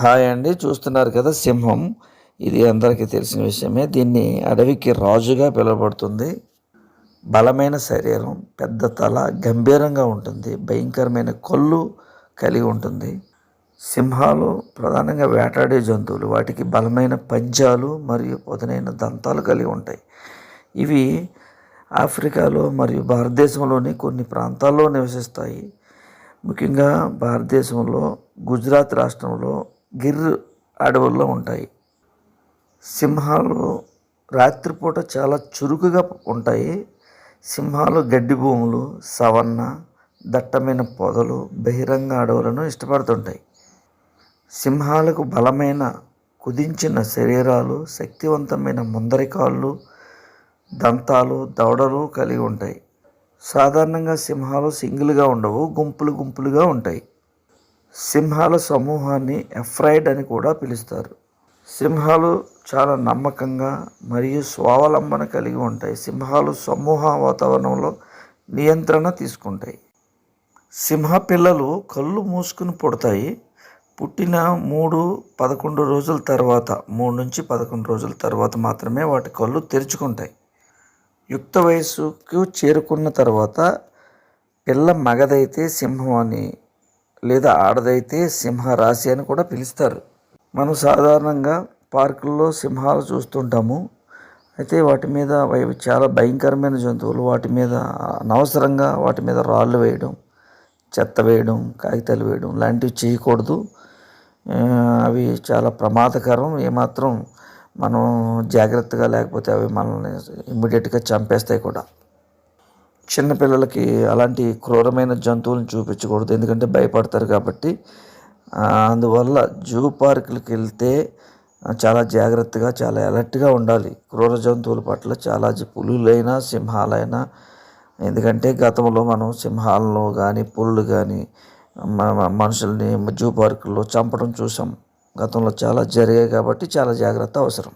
Hi అండి. చూస్తున్నారు కదా సింహం. ఇది అందరికీ తెలిసిన విషయమే. దీన్ని అడవికి రాజుగా పిలువబడుతుంది. బలమైన శరీరం పెద్ద తల గంభీరంగా ఉంటుంది. భయంకరమైన కొళ్ళు కలిగి ఉంటుంది. సింహాలు ప్రధానంగా వేటాడే జంతువులు. వాటికి బలమైన పంజాలు మరియు పదునైన దంతాలు కలిగి ఉంటాయి. ఇవి ఆఫ్రికాలో మరియు భారతదేశంలోని కొన్ని ప్రాంతాల్లో నివసిస్తాయి. ముఖ్యంగా భారతదేశంలో గుజరాత్ రాష్ట్రంలో గిర్ అడవుల్లో ఉంటాయి. సింహాలు రాత్రిపూట చాలా చురుకుగా ఉంటాయి. సింహాలు గడ్డి భూములు సవన్న దట్టమైన పొదలు బహిరంగ అడవులను ఇష్టపడుతుంటాయి. సింహాలకు బలమైన కుదించిన శరీరాలు శక్తివంతమైన ముందరి కాళ్ళు దంతాలు దవడలు కలిగి ఉంటాయి. సాధారణంగా సింహాలు సింగిల్గా ఉండవు గుంపులు గుంపులుగా ఉంటాయి. సింహాల సమూహాన్ని ఎఫ్రైడ్ అని కూడా పిలుస్తారు. సింహాలు చాలా నమ్మకంగా మరియు స్వావలంబన కలిగి ఉంటాయి. సింహాలు సమూహ వాతావరణంలో నియంత్రణ తీసుకుంటాయి. సింహ పిల్లలు కళ్ళు మూసుకుని పుడతాయి. పుట్టిన మూడు పదకొండు రోజుల తర్వాత మూడు నుంచి పదకొండు రోజుల తర్వాత మాత్రమే వాటి కళ్ళు తెరుచుకుంటాయి. యుక్త వయస్సుకు చేరుకున్న తర్వాత పిల్ల మగదైతే సింహం అని లేదా ఆడదైతే సింహరాశి అని కూడా పిలుస్తారు. మనం సాధారణంగా పార్కుల్లో సింహాలు చూస్తుంటాము. అయితే వాటి మీద అవి చాలా భయంకరమైన జంతువులు వాటి మీద అనవసరంగా వాటి మీద రాళ్ళు వేయడం చెత్త వేయడం కాగితాలు వేయడం లాంటివి చేయకూడదు. అవి చాలా ప్రమాదకరం. ఏమాత్రం మనం జాగ్రత్తగా లేకపోతే అవి మనల్ని ఇమ్మీడియట్గా చంపేస్తాయి కూడా. చిన్నపిల్లలకి అలాంటి క్రూరమైన జంతువులను చూపించకూడదు. ఎందుకంటే భయపడతారు కాబట్టి. అందువల్ల జూ పార్కులకు వెళ్తే చాలా జాగ్రత్తగా చాలా అలర్ట్గా ఉండాలి. క్రూర జంతువుల పట్ల చాలా పులులైనా సింహాలైనా. ఎందుకంటే గతంలో మనం సింహాలను కానీ పులులు కానీ మనుషుల్ని జూ పార్కుల్లో చంపడం చూసాం. గతంలో చాలా జరిగాయి కాబట్టి చాలా జాగ్రత్త అవసరం.